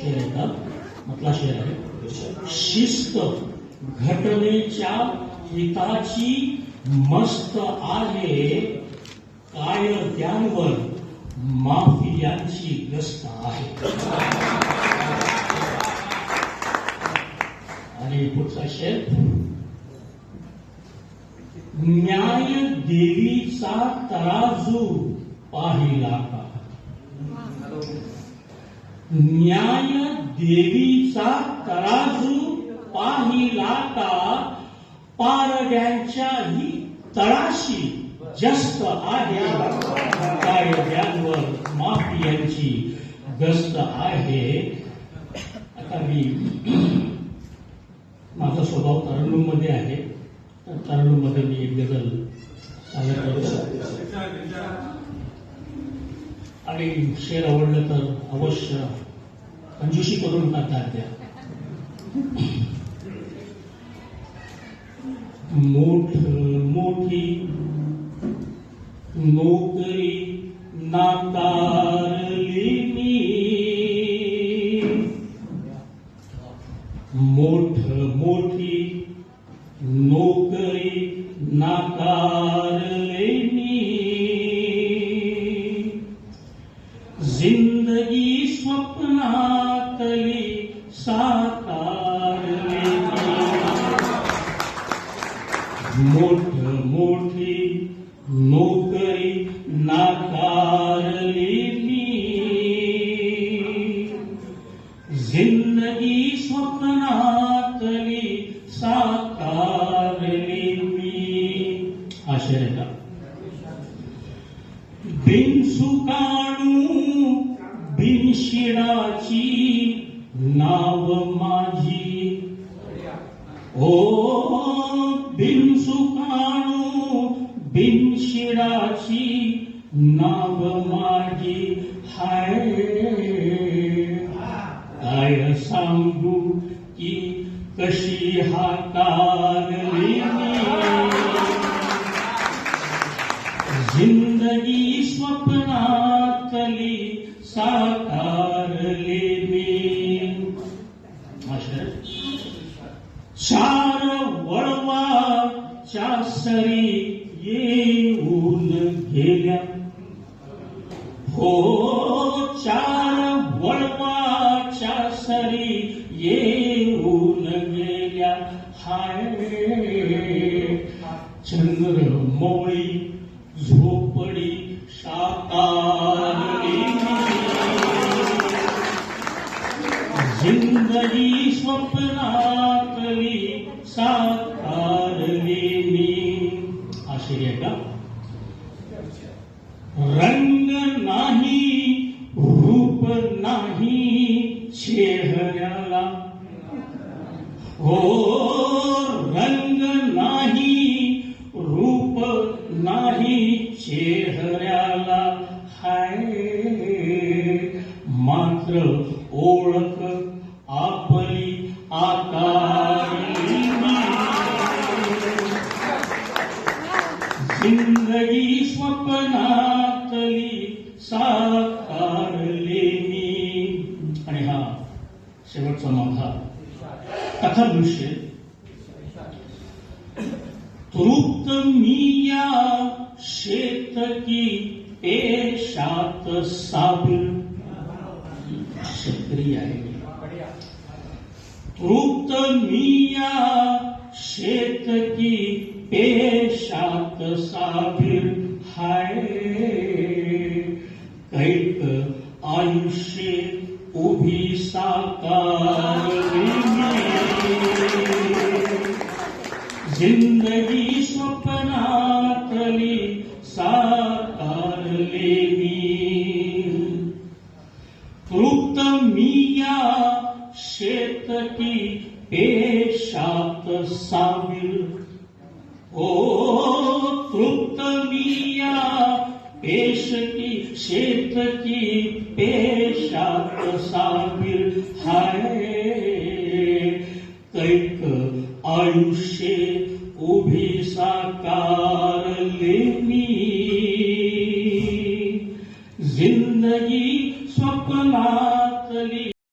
शेर येतात मधला शेर आहे. शिस्त घटनेच्या हिताची मस्त आहे. काय त्यांवर माफी माफियांची ग्रस्त आहे. आणि पुढचा शेर न्याय देवीचा तराजू पाहिला का? न्याय देवीचा तराजू पाहिला का? पारड्यांच्याही तळाशी जस्त आहे. कायद्यांवर माफियांची गस्त आहे? आता मी माझा स्वभाव तरंडूममध्ये आहे. तर तरंडूममध्ये मी एक गजल सादर करतो आणि शेर आवडलं तर अवश्य कंजूशी करून टाकतात त्या. मोठ मोठी नोकरी नाकारली मी. मोठ मोठी नोकरी नाकारली मी. साकारले मी मोठ मोठी नोकरी नाकारली मी जिंदगी स्वप्नातली साकारली मी नाव माझी. ओ बिनसुकाणू बिनशिडाची नाव माझी. हाय काय सांगू की कशी हाताळली मी जिंदगी स्वप्नातली साकारली मी 말씀하시는 사랑과 자살이 예우는 예량 보자랑과 자살이 예우는 예량 하에 증거를 모이 जिंदगी स्वप्नातली साकारली मी. आश्चर्य का? रंग नाही रूप नाही चेहऱ्याला हो रंग नाही जिंदगी स्वप्नातली साकारले मी आणि हा शेवटचा माझा कथा दृश्य तृप्त मी या शेतकी पेशात साबीर शेतकरी आहे. तृप्त मी या शेतकी पेशात साबीर हाय. कैक आयुष्य उभी साकार जिंदगी स्वप्नातली साकारले मी तृप्त मी या शेतकी पेशात सावीर ओ तृप्त मी या पेशकी शेतकी पेशात सावीर हाय। कैक आयुष्य उभी साकारले मी जिंदगी